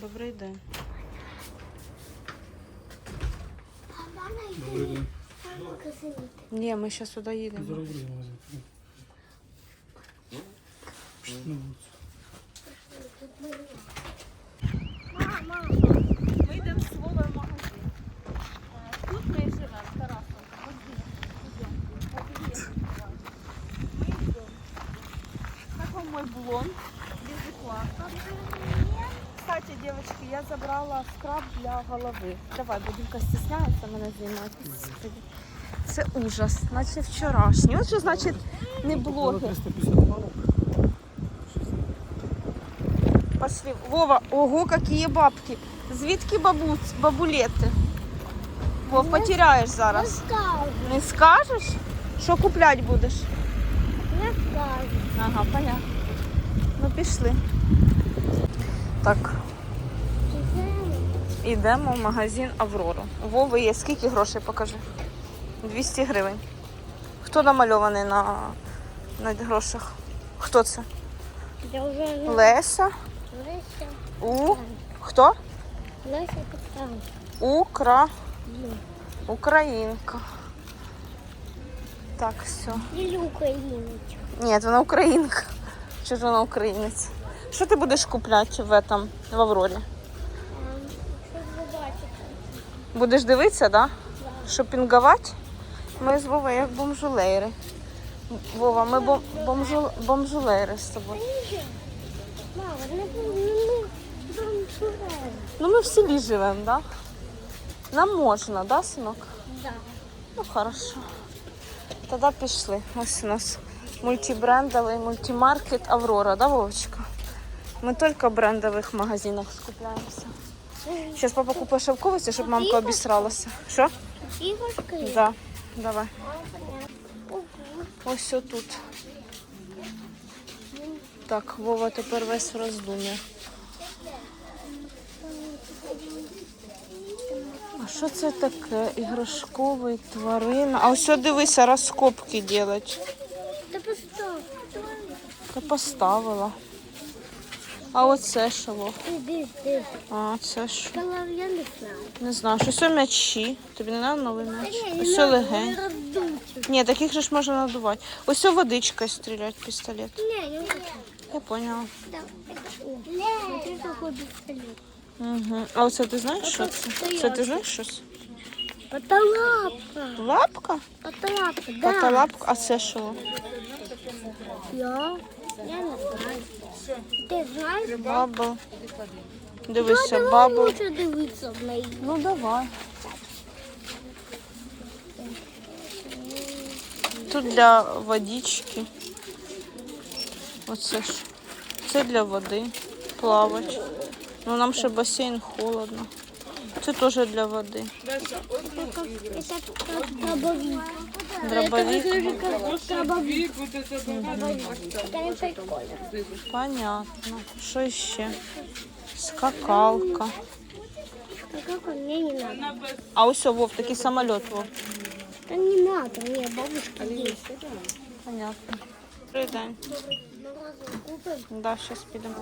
Добрий день. Добрий день. Ні, ми зараз сюди їдемо. Зараз буде магазин. Пішли на вулицю. Ми йдемо з Вовою в магазин. Е, Тут ми і живемо, Тарасом. Ми йдемо. Такой мой блонд. Безуплатно. Кстати, девочки, я забрала скраб для голови. Давай, Будинка стісняється мене. Господи. Це ужас, наче вчорашній. От що значить не блогер. Пошли. Вова, ого, какие бабки. Звідки бабуць, бабулети? Вов, потеряєш зараз. Не скажеш? Що купляти будеш? Ага, понятно. Ну пішли. Так, йдемо в магазин Аврору. Вови є скільки грошей покажи? 200 гривень. Хто намальований на, на грошах? Хто це? Леся. Леся. У. Хто? Леся питала. Укра. Українка. Так, все. Или україночка. Ні, вона українка. Чи ж вона українець? Що ти будеш купляти в этом, в Аврорі? Ем? Будеш дивитися, да? Шопінгувати? Ми з Вовою як бомжулейри. Вова, ми бом, бомжу, бомжулейри з тобою. Мама, ми бомжуємо. Ну ми в селі живемо, да? Нам можна, да, синок? Да. Ну, хорошо. Тоді пішли. Ось у нас мультибрендовий мультимаркет Аврора, да, Вовочка? Ми тільки в брендових магазинах скупляємося. Зараз папа купить шовковиці, щоб мамка обісралася. Що? Іграшки? Да. Давай. Ось тут. Так, Вова тепер весь в. А що це таке? Іграшковий тварина. А ось дивися, розкопки делать. Та постав. Та поставила. А оце що? Іди, іди. А, це що? Я не знаю. Не знаю, що це м'ячі. Тобі не треба новий м'яч? Ось це легень. Ні, таких же ж можна надувати. Ось це водичкою стріляти пістолет. Ні, не хочу. Я поняла. Да. Смотри, какой пистолет. Угу. А оце ти знаєш, що це? Це ти знаєш щось? Потолапка. Лапка? Потолапка, да. Потолапка? А це що? Я? Я не знаю. Ти знаєш? Бабл. Ну, Дивися, давай бабл. лучше дивитися в неї. Ну давай. Тут для водички. Оце ж. Це для води. Плавати. Ну нам ще басейн холодно. Це теж для води. Это как, это как дробовик. Дробовик. Это как дробовик. Это не прикольно. Понятно. Що ще? Скакалка. А как он? Мне не надо. А ось о, Вов, такий самоліт, Вов. Да не надо, мне бабушка есть. Понятно. Добрий день. Морозиво купим? Да, сейчас підемо.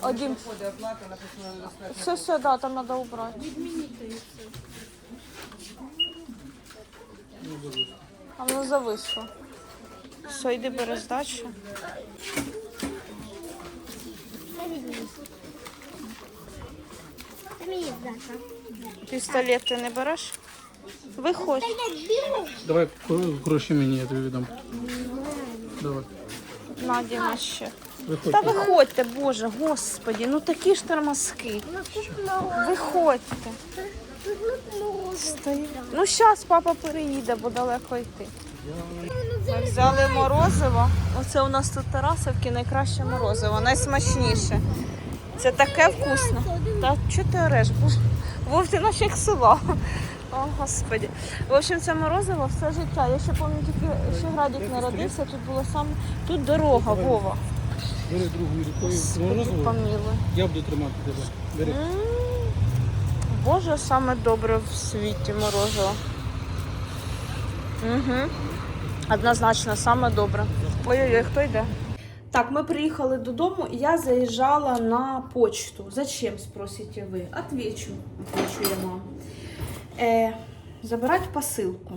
Один. Все, все, да, там надо убрать. А воно зависло. Все, йди бери здачу. Пістолет ти не береш? Виходь. Давай гроші мені, я тобі віддам. Давай. Надіна ще. Виходь. Та виходьте, Боже, господі, ну такі ж тормозки. Виходьте. Стоїть. Ну, зараз папа переїде, бо далеко йти. Ми взяли морозиво. Оце у нас тут Тарасовки найкраще морозиво, найсмачніше. Це таке вкусне. Та що ти ореш? Вов, ти як села. О, господі. В общем, це морозиво все життя. Я ще пам'ятаю, тільки ще Градік народився, тут було саме. Тут дорога, Вова. Бери другою рукою морозиво. Я буду тримати тебе. Бери. Боже, саме добре в світі морозиво. Угу. Однозначно, саме добре. Ой-ой-ой, хто йде? Так, ми приїхали додому, і я заїжджала на почту. Зачем, спросите ви? Отвечу, отвечу я вам. Е, забирати посилку.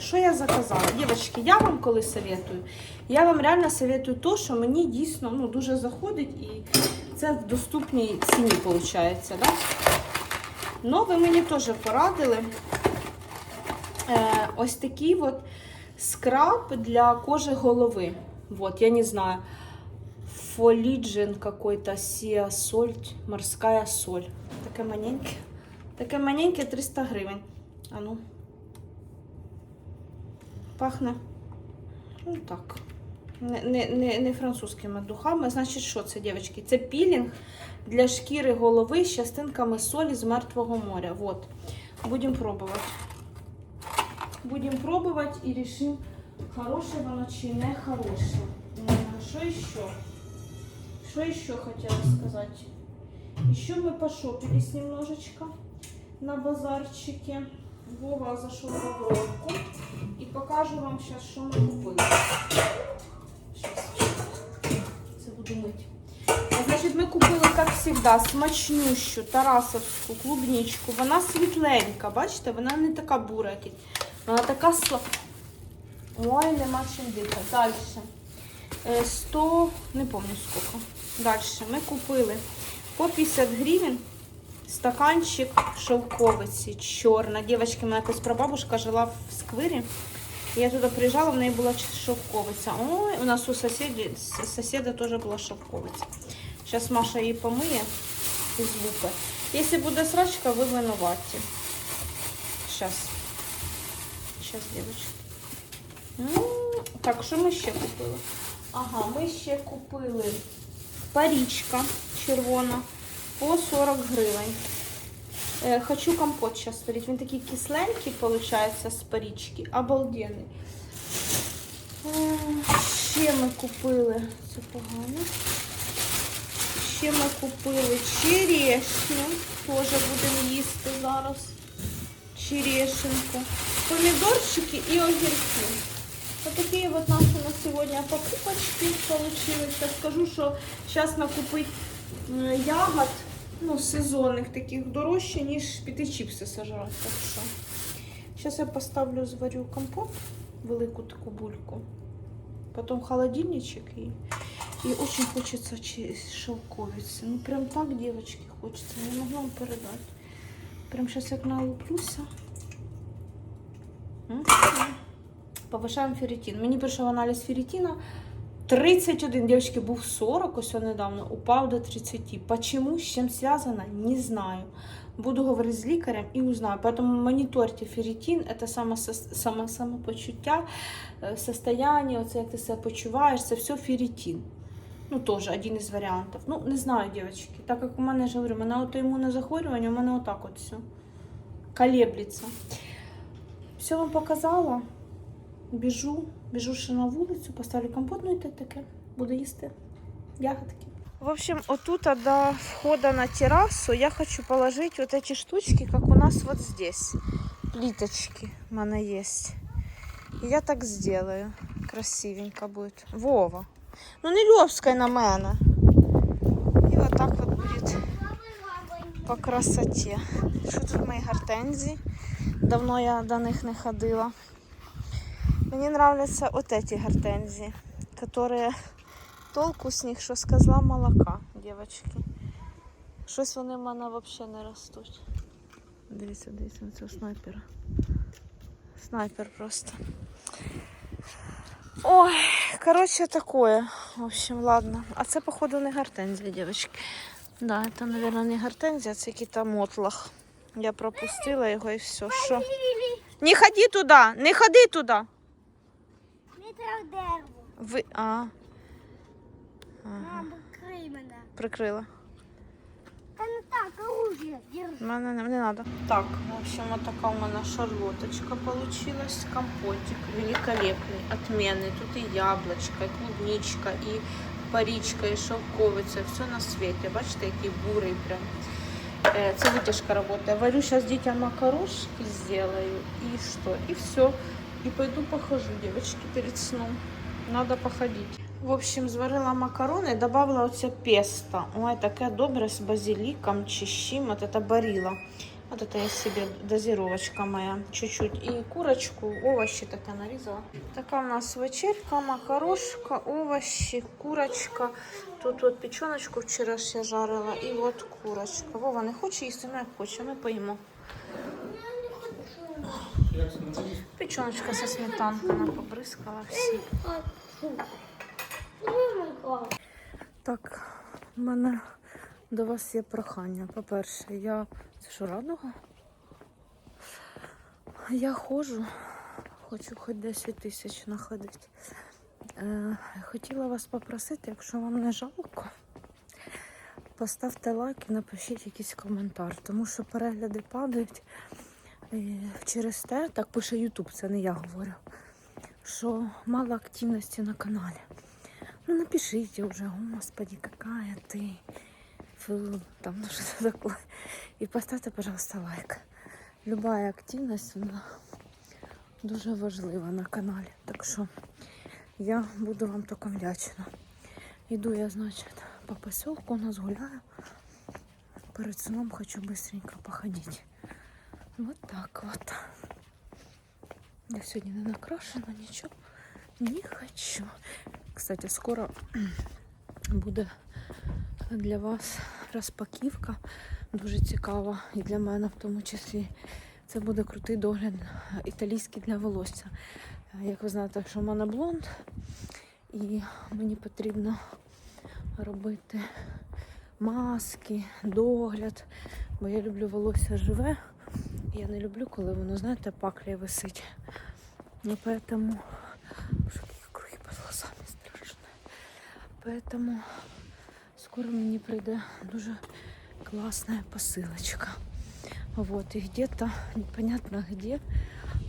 Що я заказала? Дівчатки, я вам коли советую? Я вам реально советую то, що мені дійсно ну, дуже заходить і це в доступній ціні виходить. Да? Ну, ви мені теж порадили. Е, ось такий от скраб для кожи голови. Вот, я не знаю. Фолиджин какой-то, сия соль, морская соль. Таке маленьке. Таке маленьке 300 гривень. А ну. Пахне. Ну так. Не, не, не, французькими духами. Значить, що це, дівчатки? Це пілінг для шкіри голови з частинками солі з мертвого моря. Вот. Будемо пробувати. Будемо пробувати і рішимо, хороше воно чи не хороше. Що ще? Что еще хотела сказать? Еще мы пошопились немножечко на базарчике. Вова зашел в Авровку. И покажу вам сейчас, что мы купили. Мыть. Значить, ми купили, як завжди, смачнющу тарасовську клубничку. Вона світленька, бачите, вона не така бура, якась. Вона така сла... Ой, нема чим дихати. Далі. Е, 100, не пам'ятаю скільки. Далі ми купили по 50 гривень стаканчик шовковиці чорна. Дівчатки, моя якась прабабушка жила в сквирі. Я туди приїжджала, в неї була шовковиця. Ой, у нас у сусіді, с- сусіда теж була шовковиця. Зараз Маша її помиє із лупи. Якщо буде срачка, ви винуваті. Зараз. Зараз, дівчатки. Так, що ми ще купили? Ага, ми ще купили парічка червона по 40 гривень. Е, хочу компот зараз сварити. Він такий кисленький, виходить, з парічки. Обалденний. Е, Ще ми купили. Це погано. Ще ми купили черешню. Теж будемо їсти зараз. Черешенку. Помідорчики і огірки. Вот такие вот наши на сегодня покупочки получились. Сейчас скажу, что сейчас накупить ягод, ну, сезонних таких дорожче, ніж піти чіпси сожрати. Так що. Сейчас я поставлю, зварю компот, велику таку бульку. Потом холодильничек и, и очень хочется чи- шелковицы. Ну прям так, девочки, хочется. Не могу вам передать. Прям сейчас як налуплюся. Повишаємо ферритин. Мені прийшов аналіз ферритина. 31, девочки, був 40, ось недавно, упав до 30. Почему, з чим зв'язано, не знаю. Буду говорити з лікарем і узнаю. Поэтому моніторте ферритин, це саме, саме, самопочуття, е, состояние, оце як ти себе почуваєш, це все ферритин. Ну, теж один із варіантів. Ну, не знаю, девочки. Так як у мене ж говорю, у мене аутоімунне захворювання, у мене отак от все. Колеблется. Все вам показала. Біжу, біжу ще на вулицю, поставлю компот, ну і те таке. Буду їсти ягодки. В общем, отут до входа на террасу я хочу положить вот эти штучки, как у нас вот здесь. Плиточки у мене есть. И я так сделаю. Красивенько будет. Вова. Ну не льовскай на мене. І вот так вот будет по красоте. Що тут мої гортензії? Давно я до них не ходила. Мне нравятся вот эти гортензии, которые толку з них, що з козла молока, девочки. Щось вони в мене взагалі не ростуть. Дивіться, дивіться на цього снайпера. Снайпер просто. Ой, короче, такое. В общем, ладно. А це, походу, не гортензія, девочки. Да, это, наверное, не гортензія, це якийсь мотлах. Я пропустила його і все. Що? Не ходи туди! Не ходи туди! Не треба дерево. Ви. А. Ага. Мама, крий мене. Прикрила. Та не так, оружие. Держи. Мене не, не надо. Так, в общем, вот така у мене шарлоточка получилась. Компотик великолепний, отменный. Тут і яблочко, і клубничка, і парічка, і шовковиця. Все на світі. Бачите, який бурий прям. Е, Це витяжка работає. Варю сейчас детям макарошки сделаю. И что? И все. И пойду похожу, девочки, перед сном. Надо походить. В общем, зварила макарони, додала оце песто. Ой, таке добре з базиліком чи з чим. От це баріла. От це я собі дозировочка моя. Чуть-чуть. І курочку, овощі таке нарізала. Така в нас вечерка, макарошка, овощі, курочка. Тут от печеночку вчора ж жарила. І от курочка. Вова не хоче їсти, як хоче, ми поїмо. Печеночка со сметанкою вона побризкала всі. Так, в мене до вас є прохання. По-перше, я. Це що, радуга? Я ходжу, хочу хоч 10 тисяч находити. Е, хотіла вас попросити, якщо вам не жалко, поставте лайк і напишіть якийсь коментар, тому що перегляди падають. І через те, так пише Ютуб, це не я говорю, що мало активності на каналі. Ну напишите уже, господи, какая ты. Фу, там ну что такое. И поставьте, пожалуйста, лайк. Любая активність вона дуже важлива на каналі. Так що я буду вам тільки вдячна. Іду я, значить, по поселку, у нас гуляю. Перед сном хочу быстренько походить. Вот так вот. Я сьогодні не накрашена, нічого не хочу. Кстати, скоро буде для вас розпаківка. Дуже цікава і для мене в тому числі. Це буде крутий догляд італійський для волосся. Як ви знаєте, що в мене блонд, і мені потрібно робити маски, догляд, бо я люблю волосся живе. Я не люблю, коли воно, знаєте, паклі висить. І поэтому Боже, какие круги под глазами страшно. Поэтому скоро мені прийде дуже классная посылочка. Вот, и где-то, непонятно где,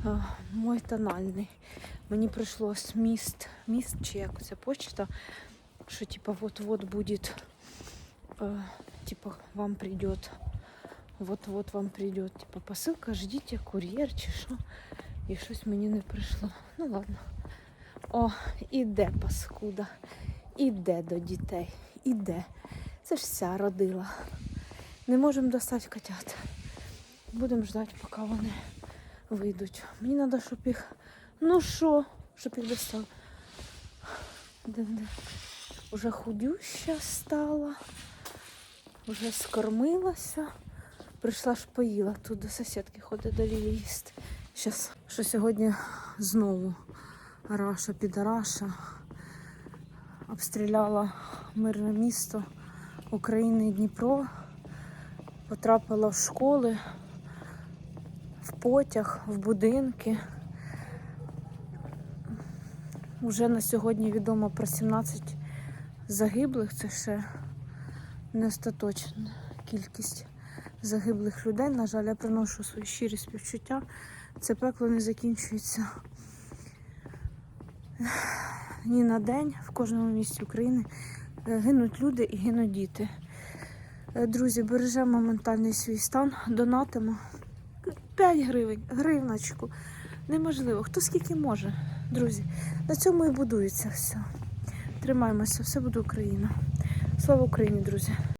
а, мой тональний. Мені прийшлось міст, міст чи як це почта, що типа вот-вот будет, э, типа вам придет, вот-вот вам придет, типа посилка, ждите, кур'єр чи що. І щось мені не прийшло. Ну ладно. О, іде паскуда. Іде до дітей. Іде. Це ж вся родила. Не можемо достати котят. Будемо ждати, поки вони вийдуть. Мені треба, щоб їх. Ну що, щоб їх достали. Уже худюща стала, вже скормилася. Прийшла ж поїла. Тут до сусідки ходить до Лілі їсти. Щас, що сьогодні знову Раша підараша обстріляла мирне місто України і Дніпро, потрапила в школи, в потяг, в будинки. Уже на сьогодні відомо про 17 загиблих. Це ще не остаточна кількість загиблих людей. На жаль, я приношу свої щирі співчуття. Це пекло не закінчується ні на день в кожному місті України. Е, Гинуть люди і гинуть діти. Е, Друзі, бережемо ментальний свій стан, донатимо 5 гривень, гривночку. Неможливо, хто скільки може, друзі. На цьому і будується все. Тримаємося, все буде Україна. Слава Україні, друзі!